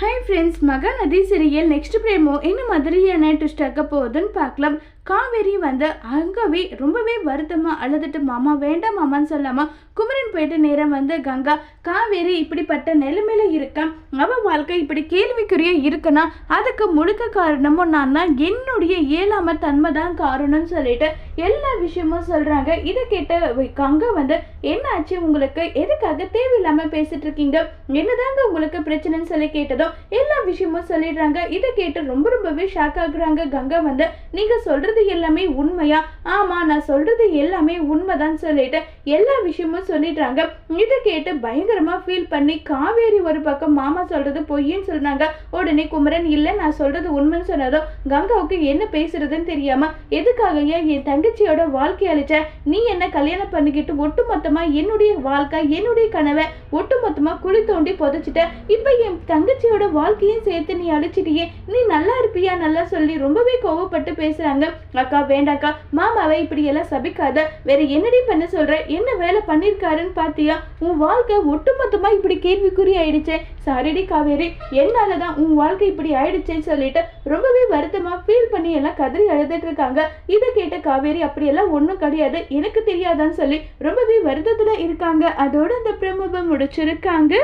Hi friends Mahanadi serial next promo என்ன மாதிரியான twist ஆக்க போகுதுன்னு பார்க்கலாம். காவேரி வந்து அங்கவே ரொம்பவே வருத்தமாக அழுதுட்டு மாமா வேண்டாம் மாமான்னு சொல்லாமல் குமரன் போயிட்டு நேரம் வந்து கங்கா காவேரி இப்படிப்பட்ட நிலைமையில இருக்க அவள் வாழ்க்கை இப்படி கேள்விக்குரிய இருக்குன்னா அதுக்கு முழுக்க காரணமும் நான் தான். என்னுடைய இயலாம தன்மை தான் காரணம்னு சொல்லிட்டு எல்லா விஷயமும் சொல்கிறாங்க இதை கேட்ட கங்கா வந்து என்ன ஆச்சு உங்களுக்கு? எதுக்காக தேவையில்லாமல் பேசிட்டு இருக்கீங்க என்னதாங்க உங்களுக்கு பிரச்சனைன்னு சொல்லி கேட்டதும் எல்லா விஷயமும் சொல்லிடுறாங்க. இதை கேட்டு ரொம்ப ரொம்பவே ஷாக் ஆகுறாங்க. கங்கா வந்து நீங்கள் சொல்கிறது எல்லாமே உண்மையா? ஆமாம் நான் சொல்கிறது எல்லாமே உண்மைதான் சொல்லிட்டு எல்லா விஷயமும் சொல்லிடுறாங்க. இதை கேட்டு பயங்கரமாக ஃபீல் பண்ணி காவேரி ஒரு பக்கம் மாமா சொல்கிறது பொய்ன்னு சொல்கிறாங்க உடனே குமரன் இல்லை நான் சொல்கிறது உண்மைன்னு சொன்னதும் கங்காவுக்கு என்ன பேசுறதுன்னு தெரியாமல் எதுக்காக ஏன் என் தங்கச்சியோட வாழ்க்கை அழிச்ச நீ என்ன கல்யாணம் பண்ணிக்கிட்டு ஒட்டுமொத்தமா என்னுடைய வாழ்க்கை என்னுடைய கனவை ஒட்டுமொத்தமா குழி தோண்டி புதைச்சிட்ட இப்ப என் தங்கச்சியோட வாழ்க்கையும் சேர்த்து நீ அழிச்சிட்டியே. நீ நல்லா இருப்பியா நல்லா சொல்லி ரொம்பவே கோவப்பட்டு பேசுறாங்க. அக்கா வேண்டாக்கா மாமாவை இப்படி எல்லாம் சபிக்காத. வேற என்னடி பண்ண சொல்ற? என்ன வேலை பண்ணிருக்காருன்னு பாத்தியா? உன் வாழ்க்கை ஒட்டுமொத்தமா இப்படி கேள்விக்குறி ஆயிடுச்சு. சாரிடி காவேரி என்னாலதான் உன் வாழ்க்கை இப்படி ஆயிடுச்சேன்னு சொல்லிட்டு ரொம்பவே வருத்தமா ஃபீல் பண்ணி எல்லாம் கதறி அழுதுட்டு இருக்காங்க. இதை கேட்ட காவேரி அப்படியெல்லாம் ஒன்றும் கிடையாது. எனக்கு தெரியாதான்னு சொல்லி ரொம்பவே வருத்தத்துல இருக்காங்க. அதோட அந்த பிரமுகம் முடிச்சிருக்காங்க.